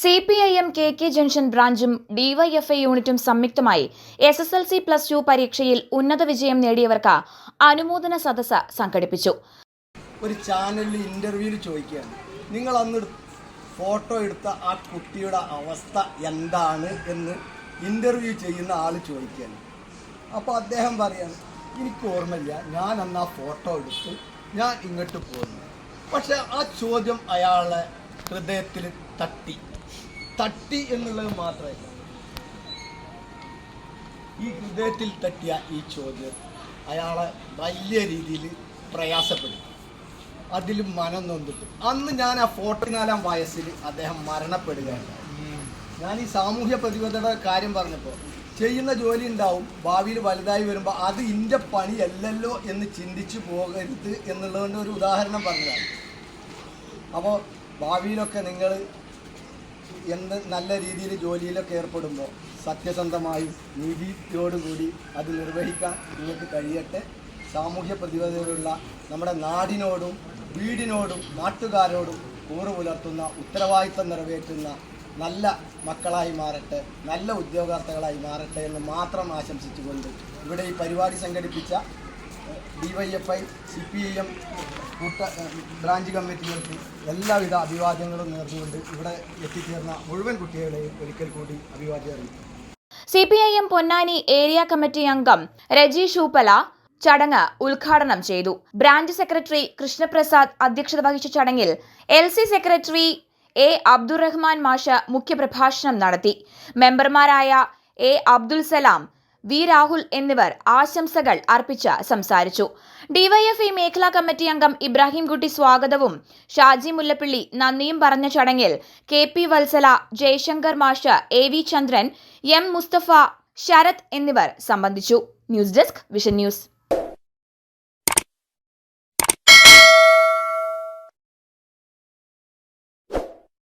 C P I M K K junction ബ്രാഞ്ചും DYFI യൂണിറ്റും സംയുക്തമായി S S L C plus two പരീക്ഷയിൽ ഉന്നത വിജയം നേടിയവർക്ക് അനുമോദന സദസ്സ് സംഘടിപ്പിച്ചു. ഒരു ചാനലിൽ ഇന്റർവ്യൂവിൽ ചോദിക്കുകയാണ് നിങ്ങൾ അന്ന് ഫോട്ടോ എടുത്ത ആ കുട്ടിയുടെ അവസ്ഥ എന്താണ്? എന്ന് ഇന്റർവ്യൂ ചെയ്യുന്ന ആൾ ചോദിക്കുകയാണ്. അപ്പോൾ അദ്ദേഹം പറയാണ് എനിക്ക് ഓർമ്മയില്ല ഞാൻ അന്ന് ആ ഫോട്ടോ എടുത്ത് ഞാൻ ഇങ്ങോട്ട് പോന്നു. പക്ഷെ ആ ചോദ്യം അയാളെ ഹൃദയത്തിൽ തട്ടി. തട്ടി എന്നുള്ളത് മാത്രമല്ല. ഈ ഹൃദയത്തിൽ തട്ടിയ ഈ ചോദ്യം അയാളെ വലിയ രീതിയിൽ പ്രയാസപ്പെടുത്തി. അതിൽ മനം നൊന്നിട്ട് അന്ന് ഞാൻ ആ ഫോർട്ടിനാലാം വയസ്സിൽ അദ്ദേഹം മരണപ്പെടുകയാണ്. ഞാൻ ഈ സാമൂഹ്യ പ്രതിബദ്ധത കാര്യം പറഞ്ഞപ്പോൾ ചെയ്യുന്ന ജോലി ഉണ്ടാവും ഭാവിയിൽ വലുതായി വരുമ്പോൾ അത് ഇന്റെ പണിയല്ലല്ലോ എന്ന് ചിന്തിച്ചു പോകരുത് എന്നുള്ളതിന്റെ ഒരു ഉദാഹരണം പറഞ്ഞതാണ്. അപ്പോൾ ഭാവിയിലൊക്കെ നിങ്ങൾ എന്ത് നല്ല രീതിയിൽ ജോലിയിലൊക്കെ ഏർപ്പെടുമ്പോൾ സത്യസന്ധമായും നീതിയോടുകൂടി അത് നിർവഹിക്കാൻ നിങ്ങൾക്ക് കഴിയട്ടെ. സാമൂഹ്യ പ്രതിബദ്ധതയുള്ള നമ്മുടെ നാടിനോടും വീടിനോടും നാട്ടുകാരോടും കൂറ് പുലർത്തുന്ന ഉത്തരവാദിത്തം നിറവേറ്റുന്ന നല്ല മക്കളായി മാറട്ടെ നല്ല ഉദ്യോഗാർത്ഥികളായി മാറട്ടെ എന്ന് മാത്രം ആശംസിച്ചുകൊണ്ട് ഇവിടെ ഈ പരിപാടി സംഘടിപ്പിച്ച DYFI C P I M കൂട്ട ബ്രാഞ്ച് കമ്മിറ്റികൾക്ക് എല്ലാവിധ അഭിവാദ്യങ്ങളും നേർന്നുകൊണ്ട് ഇവിടെ എത്തിച്ചേർന്ന മുഴുവൻ കുട്ടികളെയും ഒരിക്കൽ കൂടി അഭിവാദ്യം അറിയിക്കും C P I M Ponnani area committee അംഗം രജി ഷൂപ്പല ചടങ്ങ് ഉദ്ഘാടനം ചെയ്തു. ബ്രാഞ്ച് സെക്രട്ടറി കൃഷ്ണപ്രസാദ് അധ്യക്ഷത വഹിച്ച ചടങ്ങിൽ L C secretary A Abdurahman മാഷ മുഖ്യപ്രഭാഷണം നടത്തി. മെമ്പർമാരായ എ അബ്ദുൽ സലാം വി രാഹുൽ എന്നിവർ ആശംസകൾ അർപ്പിച്ച് സംസാരിച്ചു. ഡിവൈഎഫ്ഇ മേഖലാ കമ്മിറ്റി അംഗം ഇബ്രാഹിംകുട്ടി സ്വാഗതവും. ഷാജി മുല്ലപ്പള്ളി നന്ദിയും പറഞ്ഞ ചടങ്ങിൽ കെ പി വത്സല ജയശങ്കർ മാഷ് A V Chandran M Mustafa Sarath എന്നിവർ സംബന്ധിച്ചു. News desk vision news.